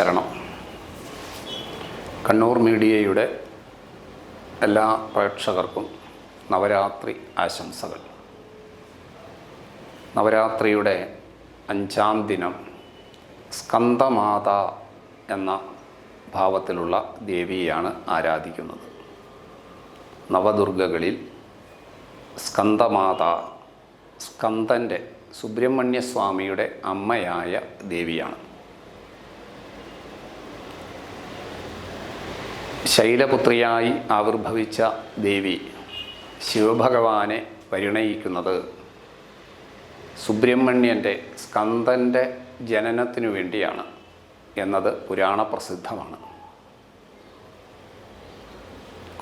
ശരണം. കണ്ണൂർ മീഡിയയുടെ എല്ലാ പ്രേക്ഷകർക്കും നവരാത്രി ആശംസകൾ. നവരാത്രിയുടെ അഞ്ചാം ദിനം സ്കന്ദമാത എന്ന ഭാവത്തിലുള്ള ദേവിയെയാണ് ആരാധിക്കുന്നത്. നവദുർഗകളിൽ സ്കന്ദമാത സ്കന്ദന്റെ സുബ്രഹ്മണ്യസ്വാമിയുടെ അമ്മയായ ദേവിയാണ്. ശൈലപുത്രിയായി ആവിർഭവിച്ച ദേവി ശിവഭഗവാനെ പരിണയിക്കുന്നത് സുബ്രഹ്മണ്യന്റെ സ്കന്ദന്റെ ജനനത്തിനു വേണ്ടിയാണ് എന്നത് പുരാണ പ്രസിദ്ധമാണ്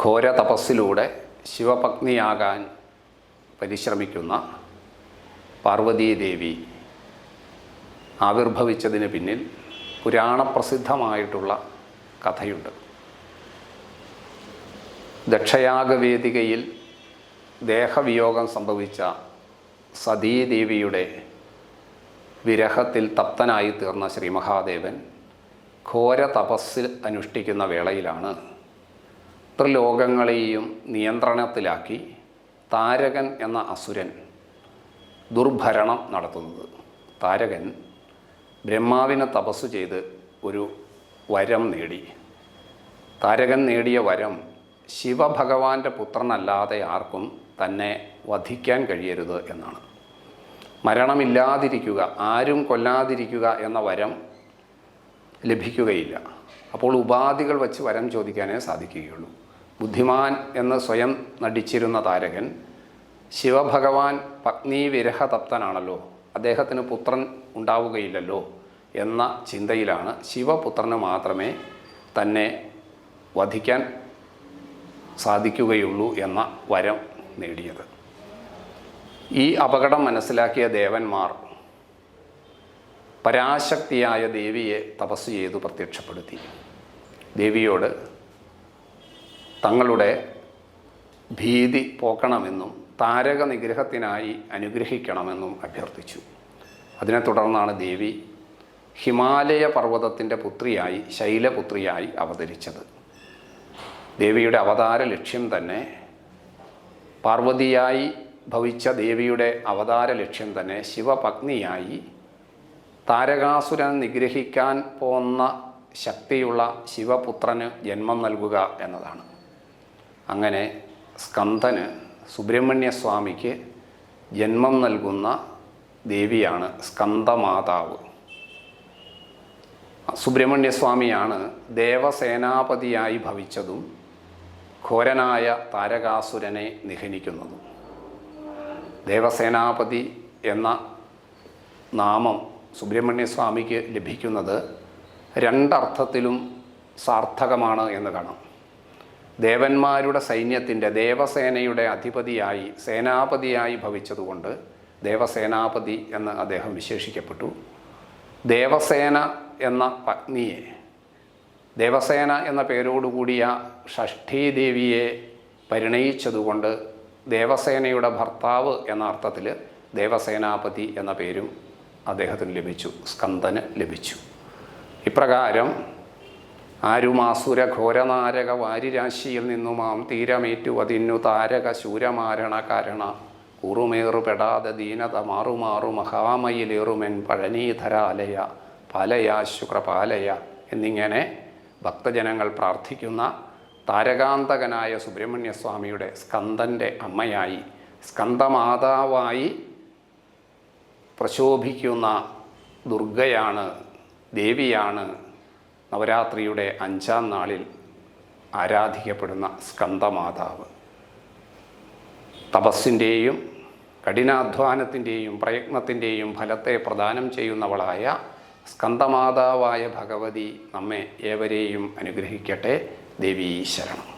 ഘോര തപസ്സിലൂടെ ശിവപത്നിയാകാൻ പരിശ്രമിക്കുന്ന പാർവതീദേവി ആവിർഭവിച്ചതിന് പിന്നിൽ പുരാണപ്രസിദ്ധമായിട്ടുള്ള കഥയുണ്ട്. ദക്ഷയാഗവേദികയിൽ ദേഹവിയോഗം സംഭവിച്ച സതീദേവിയുടെ വിരഹത്തിൽ തപ്തനായി തീർന്ന ശ്രീ മഹാദേവൻ ഘോര തപസ്സിൽ അനുഷ്ഠിക്കുന്ന വേളയിലാണ് ത്രിലോകങ്ങളെയും നിയന്ത്രണത്തിലാക്കി താരകൻ എന്ന അസുരൻ ദുർഭരണം നടത്തുന്നത്. താരകൻ ബ്രഹ്മാവിനെ തപസ് ചെയ്ത് ഒരു വരം നേടി. താരകൻ നേടിയ വരം ശിവഭഗവാന്റെ പുത്രനല്ലാതെ ആർക്കും തന്നെ വധിക്കാൻ കഴിയരുത് എന്നാണ്. മരണമില്ലാതിരിക്കുക ആരും കൊല്ലാതിരിക്കുക എന്ന വരം ലഭിക്കുകയില്ല. അപ്പോൾ ഉപാധികൾ വച്ച് വരം ചോദിക്കാനേ സാധിക്കുകയുള്ളൂ. ബുദ്ധിമാൻ എന്ന് സ്വയം നടിച്ചിരുന്ന താരകൻ ശിവഭഗവാൻ പത്നി വിരഹതപ്തനാണല്ലോ അദ്ദേഹത്തിന് പുത്രൻ ഉണ്ടാവുകയില്ലല്ലോ എന്ന ചിന്തയിലാണ് ശിവപുത്രന് മാത്രമേ തന്നെ വധിക്കാൻ സാധിക്കുകയുള്ളൂ എന്ന വരം നേടിയത്. ഈ അപകടം മനസ്സിലാക്കിയ ദേവന്മാർ പരാശക്തിയായ ദേവിയെ തപസ് ചെയ്തു പ്രത്യക്ഷപ്പെടുത്തി. ദേവിയോട് തങ്ങളുടെ ഭീതി പോക്കണമെന്നും താരക നിഗ്രഹത്തിനായി അനുഗ്രഹിക്കണമെന്നും അഭ്യർത്ഥിച്ചു. അതിനെ തുടർന്നാണ് ദേവി ഹിമാലയ പർവതത്തിന്റെ പുത്രിയായി ശൈലപുത്രിയായി അവതരിച്ചത്. ദേവിയുടെ അവതാര ലക്ഷ്യം തന്നെ പാർവതിയായി ഭവിച്ച ദേവിയുടെ അവതാര ലക്ഷ്യം തന്നെ ശിവപത്നിയായി താരകാസുരൻ നിഗ്രഹിക്കാൻ പോന്ന ശക്തിയുള്ള ശിവപുത്രന് ജന്മം നൽകുക എന്നതാണ്. അങ്ങനെ സ്കന്ദന് സുബ്രഹ്മണ്യസ്വാമിക്ക് ജന്മം നൽകുന്ന ദേവിയാണ് സ്കന്ദമാതാവ് സുബ്രഹ്മണ്യസ്വാമിയാണ് ദേവസേനാപതിയായി ഭവിച്ചതും ഘോരനായ താരകാസുരനെ നിഹനിക്കുന്നത്. ദേവസേനാപതി എന്ന നാമം സുബ്രഹ്മണ്യസ്വാമിക്ക് ലഭിക്കുന്നത് രണ്ടർത്ഥത്തിലും സാർത്ഥകമാണ് എന്ന് കാണാം. ദേവന്മാരുടെ സൈന്യത്തിന്റെ ദേവസേനയുടെ അധിപതിയായി സേനാപതിയായി ഭവിച്ചതുകൊണ്ട് ദേവസേനാപതി എന്ന് അദ്ദേഹം വിശേഷിക്കപ്പെട്ടു. ദേവസേന എന്ന പത്നിയെ ദേവസേന എന്ന പേരോടുകൂടിയ ഷഷ്ഠീദേവിയെ പരിണയിച്ചതുകൊണ്ട് ദേവസേനയുടെ ഭർത്താവ് എന്ന അർത്ഥത്തിൽ ദേവസേനാപതി എന്ന പേരും അദ്ദേഹത്തിന് ലഭിച്ചു സ്കന്ദന് ലഭിച്ചു. ഇപ്രകാരം ആരുമാസുര ഘോരനാരക വാരിരാശിയിൽ നിന്നുമാം തീരമേറ്റു അതിന്നു താരക ശൂരമാരണ കാരണ. കൂറുമേറുപെടാതെ ദീനത മാറുമാറു മഹാമയിലേറുമെൻ പഴനീധരാലയ പാലയാശുക്രപാലയ എന്നിങ്ങനെ ഭക്തജനങ്ങൾ പ്രാർത്ഥിക്കുന്ന താരകാന്തകനായ സുബ്രഹ്മണ്യസ്വാമിയുടെ സ്കന്ദന്റെ അമ്മയായി സ്കന്ദമാതാവായി പ്രശോഭിക്കുന്ന ദുർഗയാണ് ദേവിയാണ് നവരാത്രിയുടെ അഞ്ചാം നാളിൽ ആരാധിക്കപ്പെടുന്ന സ്കന്ദമാതാവ് തപസ്സിന്റെയും കഠിനാധ്വാനത്തിന്റെയും പ്രയത്നത്തിന്റെയും ഫലത്തെ പ്രദാനം ചെയ്യുന്നവളായ സ്കന്ദമാതാവായ ഭഗവതി നമ്മെ ഏവരെയും അനുഗ്രഹിക്കട്ടെ. ദേവീ ശരണം.